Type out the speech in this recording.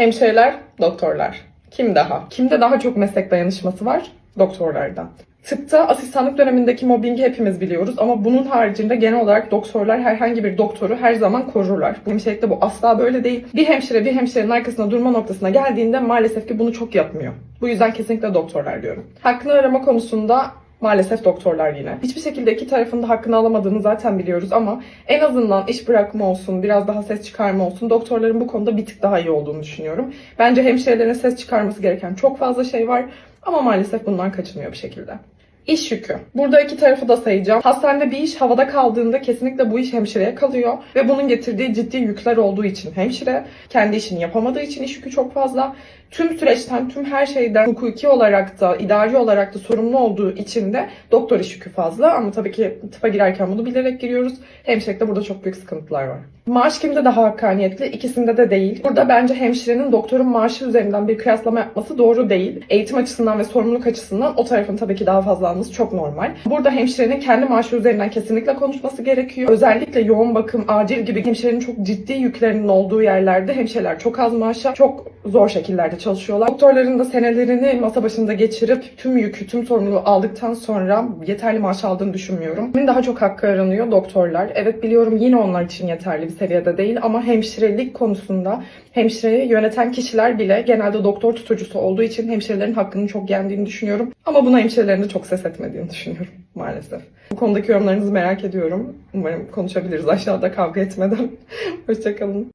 Hemşireler, doktorlar. Kim daha? Kimde daha çok meslek dayanışması var? Doktorlarda. Tıpta asistanlık dönemindeki mobbingi hepimiz biliyoruz ama bunun haricinde genel olarak doktorlar herhangi bir doktoru her zaman korurlar. Bu hemşirelikte bu asla böyle değil. Bir hemşire bir hemşirenin arkasında durma noktasına geldiğinde maalesef ki bunu çok yapmıyor. Bu yüzden kesinlikle doktorlar diyorum. Hakkını arama konusunda Maalesef doktorlar yine. Hiçbir şekilde iki tarafın da hakkını alamadığını zaten biliyoruz ama en azından iş bırakma olsun, biraz daha ses çıkarma olsun doktorların bu konuda bir tık daha iyi olduğunu düşünüyorum. Bence hemşirelerin ses çıkarması gereken çok fazla şey var ama maalesef bundan kaçınıyor bir şekilde. İş yükü. Burada iki tarafı da sayacağım. Hastanede bir iş havada kaldığında kesinlikle bu iş hemşireye kalıyor ve bunun getirdiği ciddi yükler olduğu için hemşire kendi işini yapamadığı için iş yükü çok fazla. Tüm süreçten, tüm her şeyden hukuki olarak da, idari olarak da sorumlu olduğu için de doktor iş yükü fazla. Ama tabii ki tıpa girerken bunu bilerek giriyoruz. Hemşirelikte burada çok büyük sıkıntılar var. Maaş kimde daha hakkaniyetli? İkisinde de değil. Burada bence hemşirenin doktorun maaşı üzerinden bir kıyaslama yapması doğru değil. Eğitim açısından ve sorumluluk açısından o tarafın tabii ki daha fazla alması çok normal. Burada hemşirenin kendi maaşı üzerinden kesinlikle konuşması gerekiyor. Özellikle yoğun bakım, acil gibi hemşirenin çok ciddi yüklerinin olduğu yerlerde hemşireler çok az maaşa, çok zor şekillerde çalışıyorlar. Doktorların da senelerini masa başında geçirip tüm yükü, tüm sorumluluğu aldıktan sonra yeterli maaş aldığını düşünmüyorum. Kimin daha çok hakkı aranıyor? Doktorlar. Evet biliyorum yine onlar için yeterli bir seviyede değil ama hemşirelik konusunda hemşireyi yöneten kişiler bile genelde doktor tutucusu olduğu için hemşirelerin hakkını çok yendiğini düşünüyorum. Ama buna hemşirelerin de çok ses etmediğini düşünüyorum maalesef. Bu konudaki yorumlarınızı merak ediyorum. Umarım konuşabiliriz aşağıda kavga etmeden. Hoşçakalın.